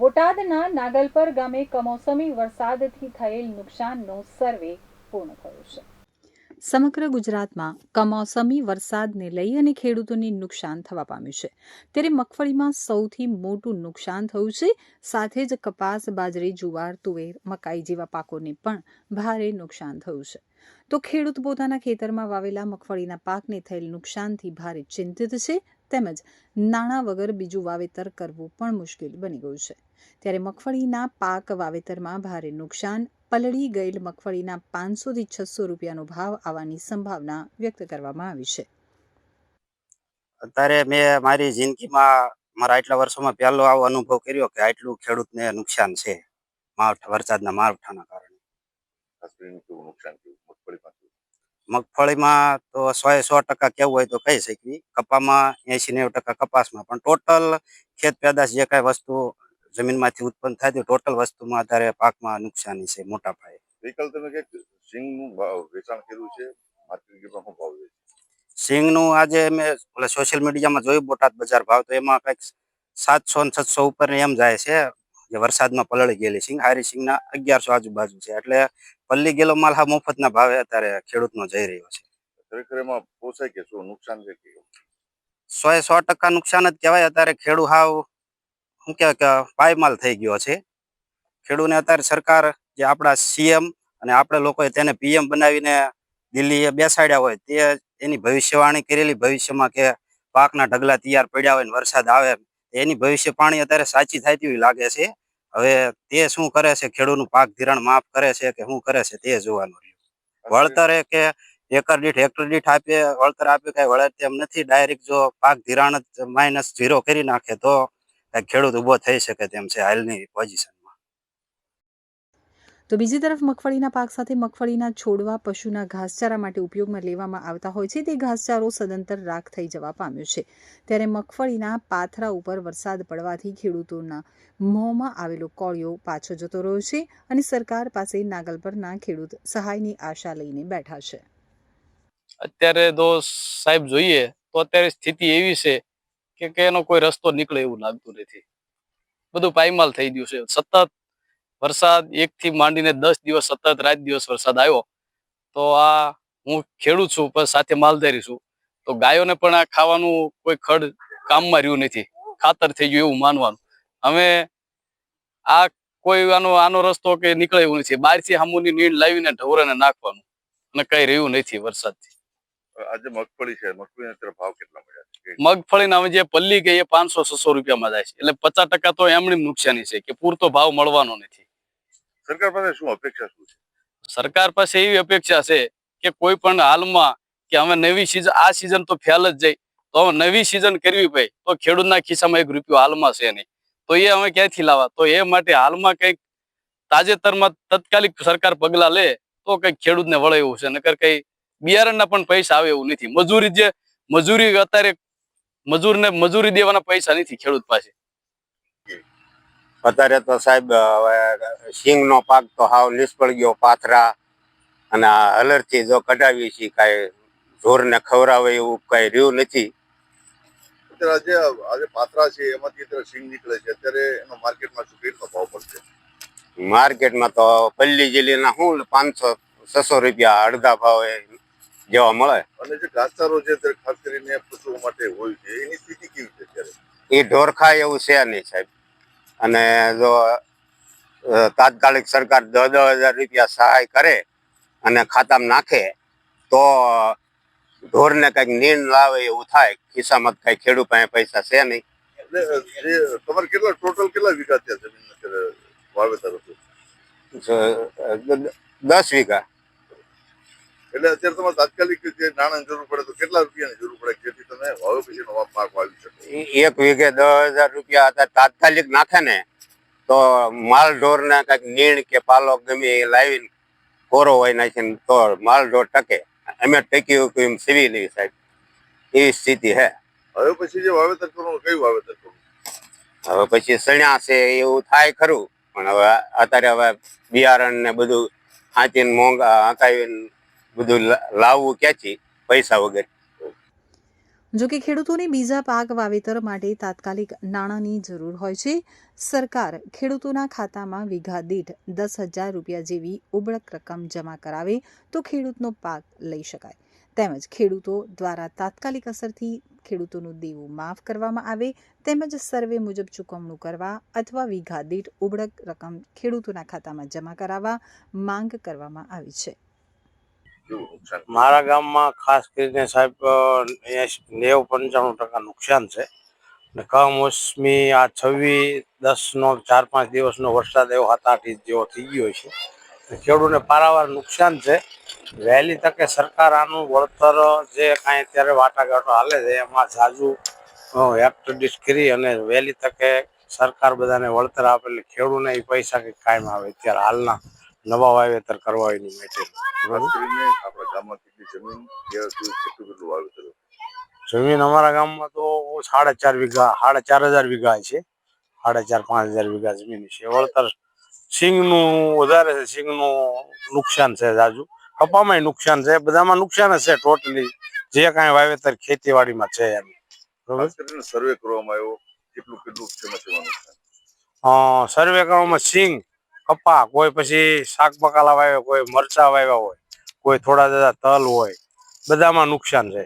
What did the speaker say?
બોટાદના નાગલપર ગામે કમોસમી વરસાદથી થયેલ નુકસાનનો સર્વે પૂર્ણ થયો છે. સમગ્ર ગુજરાતમાં કમોસમી વરસાદને લઈ અને ખેડૂતોને નુકસાન થવા પામ્યું છે. ત્યારે મગફળીમાં સૌથી મોટું નુકસાન થયું છે. સાથે જ કપાસ, બાજરી, જુવાર, તુવેર, મકાઈ જેવા પાકોને પણ ભારે નુકસાન થયું છે. તો ખેડૂત પોતાના ખેતરમાં વાવેલા મગફળીના પાકને થયેલ નુકસાનથી ભારે ચિંતિત છે. તેમજ નાણાં વગર બીજું વાવેતર કરવું પણ મુશ્કેલ બની ગયું છે. ત્યારે મગફળીના પાક વાવેતરમાં ભારે નુકસાન પલળી ગયેલ મગફળીના પાંચસોથી છસો રૂપિયાનો ભાવ આવવાની સંભાવના વ્યક્ત કરવામાં આવી છે. અત્યારે મેં મારી જિંદગીમાં મારા આટલા વર્ષોમાં પહેલો આવો અનુભવ કર્યો કે આટલું ખેડૂતને નુકસાન છે માવઠા વરસાદના માવઠાના કારણે. નુકસાન થયું? મગફળીમાં તો સો એ સો ટકા કેવું હોય તો કહી શકીએ. કપામાં એસી નેવું ટકા કપાસમાં. પણ ટોટલ ખેત પેદાશ જે કાંઈ વસ્તુ જમીનમાંથી ઉત્પન્ન થાય છે ટોટલ વસ્તુમાં અત્યારે પાકમાં નુકસાની છે મોટા પાયે. વિકલ તમે કે સિંગનું ભાવ વેચાણ કર્યું છે? માર્કેટમાં શું ભાવ છે સિંગનું આજે મેં ઓલા સોશિયલ મીડિયામાં જોયું બોટાદ બજાર ભાવ તો એમાં કંઈક સાતસો ને છસો ઉપર એમ જાય છે. જે વરસાદમાં પલળી ગયેલી સિંગ હારી સિંગના અગિયારસો આજુબાજુ છે. એટલે પલ્લી ગયેલો માલ હા મફતના ભાવે અત્યારે ખેડૂતનો જઈ રહ્યો છે. ખરેખર એમાં પોસાય કે શું? નુકસાન છે સો એ સો ટકા નુકસાન જ કહેવાય. અત્યારે ખેડૂત હાવ શું કહેવાય કે પાયમાલ થઈ ગયો છે. ખેડૂતને અત્યારે સરકાર જે આપણા સીએમ અને આપણે લોકોએ તેને પીએમ બનાવીને દિલ્હીએ બેસાડ્યા હોય તે એની ભવિષ્યવાણી કરેલી. ભવિષ્યમાં કે પાકના ઢગલા તૈયાર પડ્યા હોય ને વરસાદ આવે એની ભવિષ્યવાણી અત્યારે સાચી થાય તેવી લાગે છે. હવે તે શું કરે છે? ખેડૂતનું પાક ધિરાણ માફ કરે છે કે શું કરે છે તે જોવાનું વળતરે કે એકર દીઠ હેક્ટર દીઠ આપે વળતર આપે કઈ વળતર તેમ નથી. ડાયરેક્ટ જો પાક ધિરાણ જ માઇનસ ઝીરો કરી નાખે તો ખેડૂત ઊભો થઈ શકે તેમ છે હાલની પોઝિશનમાં તો બીજી તરફ મગફળીના પાક સાથે મગફળીના છોડવા પશુના ઘાસચારા માટે ઉપયોગમાં લેવામાં આવતા હોય છે. તે ઘાસચારો સદંતર રાખ થઈ જવા પામ્યો છે. ત્યારે મગફળીના પાથરા ઉપર વરસાદ પડવાથી ખેડૂતોના મોંમાં આવેલો કોળિયો પાછો જતો રહ્યો છે અને સરકાર પાસે નાગલ પરના ખેડૂત સહાયની આશા લઈને બેઠા છે. અત્યારે તો સાહેબ જોઈએ તો અત્યારે સ્થિતિ એવી છે કે એનો કોઈ રસ્તો નીકળે એવું લાગતું નથી. બધું પાયમાલ થઈ ગયું છે. સતત વરસાદ એક થી માંડીને દસ દિવસ સતત રાત દિવસ વરસાદ આવ્યો. તો આ હું ખેડૂત છું, પણ સાથે માલધારી છું. તો ગાયોને પણ આ ખાવાનું કોઈ ખડ કામમાં રહ્યું નથી. ખાતર થઈ ગયું એવું માનવાનું. અમે આ કોઈ આનો આનો રસ્તો કે નીકળે એવું નથી. બહારથી હામુની નીણ લાવીને ઢવરાને નાખવાનું. અને કઈ રહ્યું નથી વરસાદથી. આજે મગફળી છે. મગફળીના અત્યારે ભાવ કેટલા મળ્યા છે? મગફળીના જે પલ્લી ગઈ એ પાંચસો છસો રૂપિયામાં જાય છે. એટલે પચાસ ટકા તો એમની નુકસાની છે કે પૂરતો ભાવ મળવાનો નથી. સરકાર પાસે શું અપેક્ષા શું છે? સરકાર પાસે એવી અપેક્ષા છે કે કોઈ પણ હાલમાં કે હવે નવી સીઝન આ સિઝન તો ફેલ જ જાય. તો નવી સીઝન કરવી પડે. તો ખેડૂતના ખિસ્સામાં એક રૂપિયો હાલમાં છે નહીં. તો એ અમે ક્યાંથી લાવવા? તો એ માટે હાલમાં કંઈક તાજેતરમાં તત્કાલિક સરકાર પગલા લે તો કંઈક ખેડૂતને વળે એવું છે નકર કઈ બિયારણના પણ પૈસા આવે એવું નથી. મજૂરી જે મજૂરી અત્યારે મજૂરને મજૂરી દેવાના પૈસા નથી ખેડૂત પાસે. અત્યારે તો સાહેબ સિંગ સિંગનો પાક તો હાવ નિષ્ફળ ગયો પાથરા અને આ હલરથી જો કઢાવી છીએ કાંઈ ઢોરને ખવડાવે એવું કાંઈ રહ્યું નથી. અત્યારે આજે આજે પાત્રા છે એમાંથી અત્યારે સિંગ નીકળે છે. અત્યારે એનો માર્કેટમાં શું કેટલો ભાવ પડશે? માર્કેટમાં તો પલ્લી જેલીના શું પાંચસો છસો રૂપિયા અડધા ભાવે જેવા મળે. અને જે ઘાસચારો છે તે ખાસ કરીને પશુઓ માટે હોય છે એની સ્થિતિ કેવી છે અત્યારે? એ ઢોર ખાય એવું છે નહીં સાહેબ. અને જો તાત્કાલિક સરકાર દસ દસ હજાર રૂપિયા સહાય કરે અને ખાતામાં નાખે તો ઢોરને કંઈક નીંદ લાવે એવું થાય. ખિસ્સામાં કાંઈ ખેડૂત પાસે પૈસા છે નહીં. તમારે કેટલા ટોટલ કેટલા વીઘા ત્યાં જમીન વાવેતર હતું? દસ વીઘા. એટલે અત્યારે તમારે તાત્કાલિક જે નાણાં જરૂર પડે તો કેટલા રૂપિયાની જરૂર પડે? જેથી તમે હવે પછીનો પાક વાવી શકો. એક વીઘે દસ હજાર રૂપિયા અત્યારે તાત્કાલિક નાખે ને તો માલ ઢોરને કંઈક નીણ કે પાલો ગમે એ લાવીને કોરો હોય નાખીને તો માલ ઢોર ટકે. અમે ટકી એમ સીવી લેવી સાહેબ. એવી સ્થિતિ હે. હવે પછી જે વાવેતર કરવું કયું વાવેતર કરવું હવે પછી સણ્યા છે એવું થાય ખરું. પણ હવે અત્યારે હવે બિયારણ ને બધું હાંચીને મોંઘા હકાવીને બધું લાવવું ક્યાંથી પૈસા વગર. જો કે ખેડૂતોને બીજા પાક વાવેતર માટે તાત્કાલિક નાણાંની જરૂર હોય છે. સરકાર ખેડૂતોના ખાતામાં વીઘા દીઠ દસ હજાર રૂપિયા જેવી ઉબળક રકમ જમા કરાવે તો ખેડૂતનો પાક લઈ શકાય. તેમજ ખેડૂતો દ્વારા તાત્કાલિક અસરથી ખેડૂતોનું દેવું માફ કરવામાં આવે, તેમજ સર્વે મુજબ ચૂકવણું કરવા અથવા વીઘા દીઠ ઉબળક રકમ ખેડૂતોના ખાતામાં જમા કરાવવા માંગ કરવામાં આવી છે. મારા ગામમાં ખાસ કરીને સાહેબ નેવું પંચાણું ટકા નુકસાન છે. ને કમોસમી આ છવ્વીસ દસનો, ચાર, પાંચ દિવસનો વરસાદ એવો સાત, આઠ ઇંચ જેવો થઈ ગયો છે. ખેડૂતને પારાવાર નુકસાન છે. વહેલી તકે સરકાર આનું વળતર, જે કાંઈ અત્યારે વાટાઘાટો હાલે છે, એમાં ઝાઝુ હેક્ટર કરી અને વહેલી તકે સરકાર બધાને વળતર આપે એટલે ખેડૂતને એ પૈસા કંઈક કાયમ આવે અત્યારે હાલના. નવા વાવેતર કરવા એની માટે જમીન અમારા ગામમાં તો સાડા ચાર વીઘા સાડા ચાર હજાર વીઘા છે. સાડા ચાર પાંચ હજાર વીઘા જમીન છે. વળતર સિંગનું વધારે છે. સિંગનું નુકસાન છે જાજુ. કપામાં નુકસાન છે. બધામાં નુકસાન છે ટોટલી જે કાંઈ વાવેતર ખેતીવાડીમાં છે એમ. સર્વે કરવામાં આવ્યો કેટલું કેટલું સર્વે કરવામાં સિંગ કપા કોઈ પછી શાક બકાલા વાવ્યા કોઈ મરચા વાવ્યા હોય, કોઈ થોડા દાદા તલ હોય, બધામાં નુકસાન છે